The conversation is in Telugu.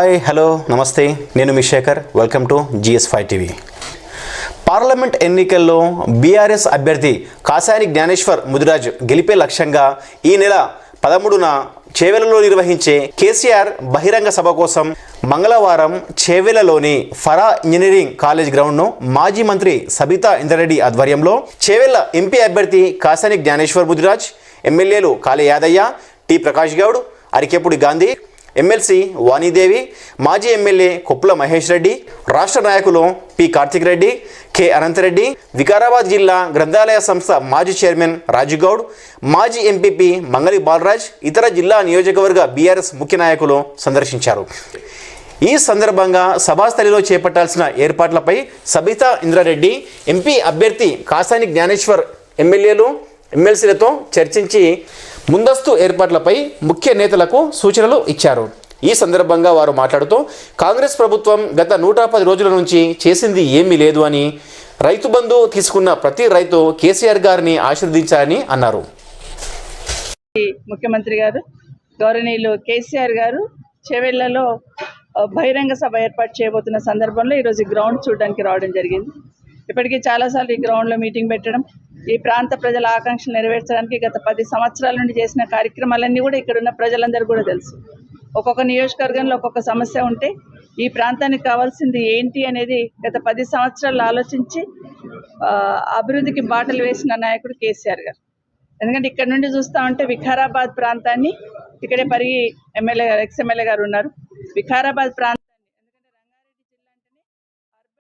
హాయ్ హలో నమస్తే. నేను మీ Shekhar. Welcome to GS five TV parliament ఎన్నికల్లో బీఆర్ఎస్ అభ్యర్థి కాసాని జ్ఞానేశ్వర్ ముదిరాజ్ గెలిపే లక్ష్యంగా ఈ నెల పదమూడున చేవెలలో నిర్వహించే కేసీఆర్ బహిరంగ సభ కోసం మంగళవారం చేవెలలోని ఫరా ఇంజనీరింగ్ కాలేజ్ గ్రౌండ్ను మాజీ మంత్రి సబితా ఇంద్రారెడ్డి ఆధ్వర్యంలో చేవెళ్ళ ఎంపీ అభ్యర్థి కాసాని జ్ఞానేశ్వర్ ముదిరాజ్ ఎమ్మెల్యేలు కాళీ యాదయ్య టి ప్రకాష్ గౌడ్ అరికెపుడి గాంధీ ఎమ్మెల్సీ వాణిదేవి మాజీ ఎమ్మెల్యే కొప్పుల మహేష్ రెడ్డి రాష్ట్ర నాయకులు పి కార్తిక్ రెడ్డి కె అనంతరెడ్డి వికారాబాద్ జిల్లా గ్రంథాలయ సంస్థ మాజీ చైర్మన్ రాజుగౌడ్ మాజీ ఎంపీపీ మంగళి బాలరాజ్ ఇతర జిల్లా నియోజకవర్గ బీఆర్ఎస్ ముఖ్య నాయకులు సందర్శించారు. ఈ సందర్భంగా సభాస్థలిలో చేపట్టాల్సిన ఏర్పాట్లపై సబితా ఇంద్రారెడ్డి ఎంపీ అభ్యర్థి కాసాని జ్ఞానేశ్వర్ ఎమ్మెల్యేలు ఎమ్మెల్సీలతో చర్చించి ముందస్తు ఏర్పాట్లపై ముఖ్య నేతలకు సూచనలు ఇచ్చారు. ఈ సందర్భంగా వారు మాట్లాడుతూ కాంగ్రెస్ ప్రభుత్వం గత నూట పది రోజుల నుంచి చేసింది ఏమీ లేదు అని రైతు బంధు తీసుకున్న ప్రతి రైతు కేసీఆర్ గారిని ఆశీర్వదించాలని అన్నారు. ముఖ్యమంత్రి గారు గౌరవనీయులు కేసీఆర్ గారు చెవెళ్ళలో బహిరంగ సభ ఏర్పాటు చేయబోతున్న సందర్భంలో ఈరోజు గ్రౌండ్ చూడడానికి రావడం జరిగింది. ఇప్పటికీ చాలాసార్లు ఈ గ్రౌండ్లో మీటింగ్ పెట్టడం ఈ ప్రాంత ప్రజల ఆకాంక్షలు నెరవేర్చడానికి గత పది సంవత్సరాల నుండి చేసిన కార్యక్రమాలన్నీ కూడా ఇక్కడ ఉన్న ప్రజలందరూ కూడా తెలుసు. ఒక్కొక్క నియోజకవర్గంలో ఒక్కొక్క సమస్య ఉంటే ఈ ప్రాంతానికి కావాల్సింది ఏంటి అనేది గత పది సంవత్సరాలు ఆలోచించి ఆ, అభివృద్ధికి బాటలు వేసిన నాయకుడు కేసీఆర్ గారు. ఎందుకంటే ఇక్కడ నుండి చూస్తా ఉంటే వికారాబాద్ ప్రాంతాన్ని ఇక్కడే పరిగి ఎమ్మెల్యే గారు ఎక్స్ ఎమ్మెల్యే గారు ఉన్నారు. వికారాబాద్ ప్రాంతం